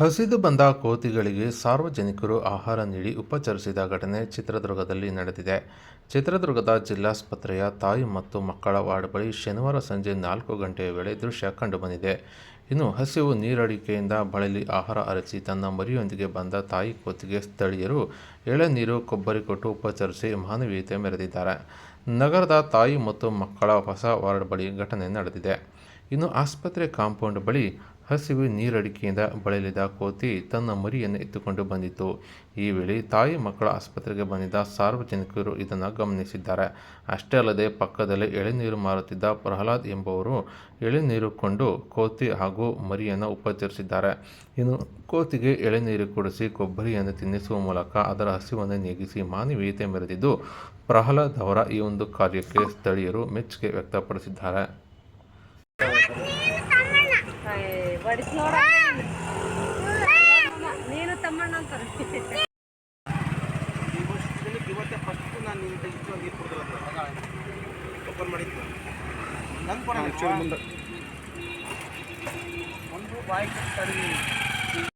ಹಸಿದು ಬಂದ ಕೋತಿಗಳಿಗೆ ಸಾರ್ವಜನಿಕರು ಆಹಾರ ನೀಡಿ ಉಪಚರಿಸಿದ ಘಟನೆ ಚಿತ್ರದುರ್ಗದಲ್ಲಿ ನಡೆದಿದೆ. ಚಿತ್ರದುರ್ಗದ ಜಿಲ್ಲಾಸ್ಪತ್ರೆಯ ತಾಯಿ ಮತ್ತು ಮಕ್ಕಳ ವಾರ್ಡ್ ಬಳಿ ಶನಿವಾರ ಸಂಜೆ ನಾಲ್ಕು ಗಂಟೆಯ ವೇಳೆ ದೃಶ್ಯ ಕಂಡುಬಂದಿದೆ. ಇನ್ನು ಹಸಿವು ನೀರಡಿಕೆಯಿಂದ ಬಳಲಿ ಆಹಾರ ಅರಸಿ ತನ್ನ ಮರಿಯೊಂದಿಗೆ ಬಂದ ತಾಯಿ ಕೋತಿಗೆ ಸ್ಥಳೀಯರು ಎಳೆನೀರು, ಕೊಬ್ಬರಿ ಕೊಟ್ಟು ಉಪಚರಿಸಿ ಮಾನವೀಯತೆ ಮೆರೆದಿದ್ದಾರೆ. ನಗರದ ತಾಯಿ ಮತ್ತು ಮಕ್ಕಳ ಹೊಸ ವಾರ್ಡ್ ಬಳಿ ಘಟನೆ ನಡೆದಿದೆ. ಇನ್ನು ಆಸ್ಪತ್ರೆ ಕಾಂಪೌಂಡ್ ಬಳಿ ಹಸಿವು ನೀರಡಿಕೆಯಿಂದ ಬಳಲಿದ ಕೋತಿ ತನ್ನ ಮರಿಯನ್ನು ಎತ್ತುಕೊಂಡು ಬಂದಿತ್ತು. ಈ ವೇಳೆ ತಾಯಿ ಮಕ್ಕಳ ಆಸ್ಪತ್ರೆಗೆ ಬಂದಿದ್ದ ಸಾರ್ವಜನಿಕರು ಇದನ್ನು ಗಮನಿಸಿದ್ದಾರೆ. ಅಷ್ಟೇ ಅಲ್ಲದೆ ಪಕ್ಕದಲ್ಲಿ ಎಳೆನೀರು ಮಾರುತ್ತಿದ್ದ ಪ್ರಹ್ಲಾದ್ ಎಂಬುವರು ಎಳೆನೀರು ಕೊಂಡು ಕೋತಿ ಹಾಗೂ ಮರಿಯನ್ನು ಉಪಚರಿಸಿದ್ದಾರೆ. ಇನ್ನು ಕೋತಿಗೆ ಎಳೆನೀರು ಕುಡಿಸಿ ಕೊಬ್ಬರಿಯನ್ನು ತಿನ್ನಿಸುವ ಮೂಲಕ ಅದರ ಹಸಿವನ್ನು ನೀಗಿಸಿ ಮಾನವೀಯತೆ ಮೆರೆದಿದ್ದು ಪ್ರಹ್ಲಾದ್ ಅವರ ಈ ಒಂದು ಕಾರ್ಯಕ್ಕೆ ಸ್ಥಳೀಯರು ಮೆಚ್ಚುಗೆ ವ್ಯಕ್ತಪಡಿಸಿದ್ದಾರೆ. ಒಂದು ಬಾಯ್